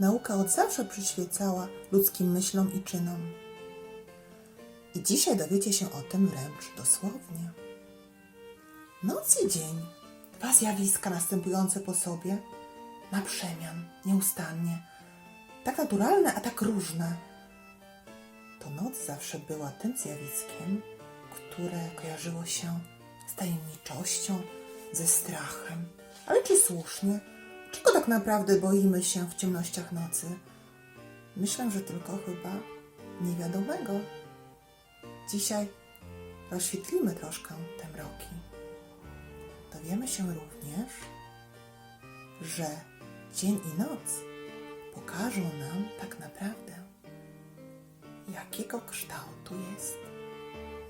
Nauka od zawsze przyświecała ludzkim myślom i czynom. I dzisiaj dowiecie się o tym wręcz dosłownie. Noc i dzień, dwa zjawiska następujące po sobie, na przemian, nieustannie, tak naturalne, a tak różne. To noc zawsze była tym zjawiskiem, które kojarzyło się z tajemniczością, ze strachem. Ale czy słusznie? Czego tak naprawdę boimy się w ciemnościach nocy? Myślę, że tylko chyba niewiadomego. Dzisiaj rozświetlimy troszkę te mroki. Dowiemy się również, że dzień i noc pokażą nam tak naprawdę, jakiego kształtu jest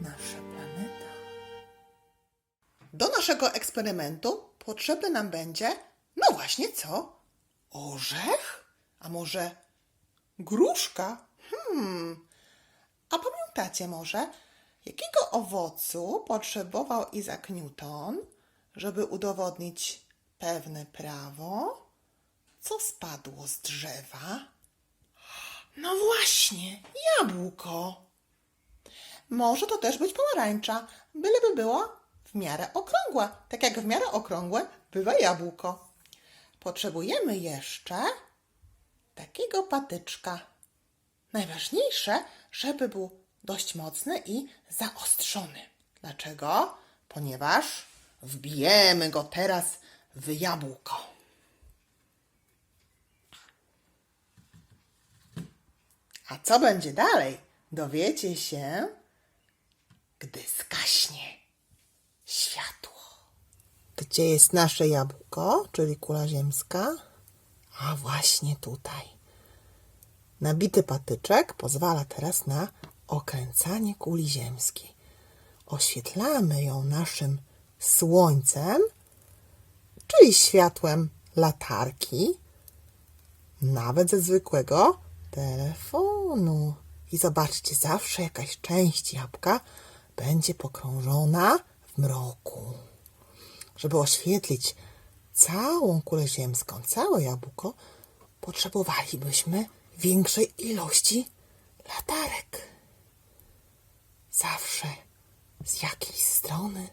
nasza planeta. Do naszego eksperymentu potrzebny nam będzie, no właśnie co? Orzech? A może gruszka? Hmm. A pamiętacie może, jakiego owocu potrzebował Isaac Newton, żeby udowodnić pewne prawo? Co spadło z drzewa? No właśnie, jabłko. Może to też być pomarańcza, byleby była w miarę okrągła, tak jak w miarę okrągłe bywa jabłko. Potrzebujemy jeszcze takiego patyczka. Najważniejsze, żeby był dość mocny i zaostrzony. Dlaczego? Ponieważ wbijemy go teraz w jabłko. A co będzie dalej, dowiecie się, gdy zgaśnie światło. Gdzie jest nasze jabłko, czyli kula ziemska? A właśnie tutaj. Nabity patyczek pozwala teraz na okręcanie kuli ziemskiej. Oświetlamy ją naszym słońcem, czyli światłem latarki, nawet ze zwykłego telefonu. I zobaczcie, zawsze jakaś część jabłka będzie pokrążona w mroku. Żeby oświetlić całą kulę ziemską, całe jabłko, potrzebowalibyśmy większej ilości latarek. Zawsze z jakiej strony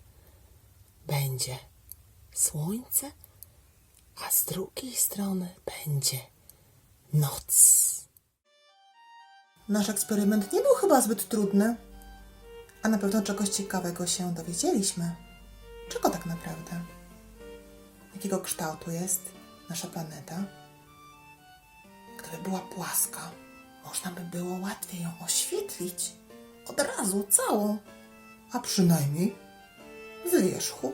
będzie słońce, a z drugiej strony będzie noc. Nasz eksperyment nie był chyba zbyt trudny, a na pewno czegoś ciekawego się dowiedzieliśmy. Czego tak naprawdę? Jakiego kształtu jest nasza planeta? Gdyby była płaska, można by było łatwiej ją oświetlić od razu całą, a przynajmniej z wierzchu.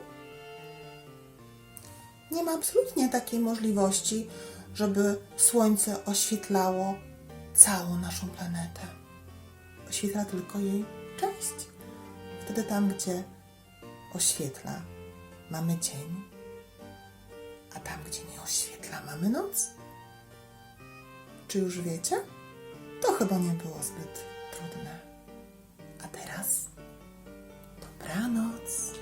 Nie ma absolutnie takiej możliwości, żeby Słońce oświetlało całą naszą planetę. Oświetla tylko jej część. Wtedy tam, gdzie oświetla, mamy dzień, a tam, gdzie nie oświetla, mamy noc. Czy już wiecie? To chyba nie było zbyt trudne. A teraz dobranoc.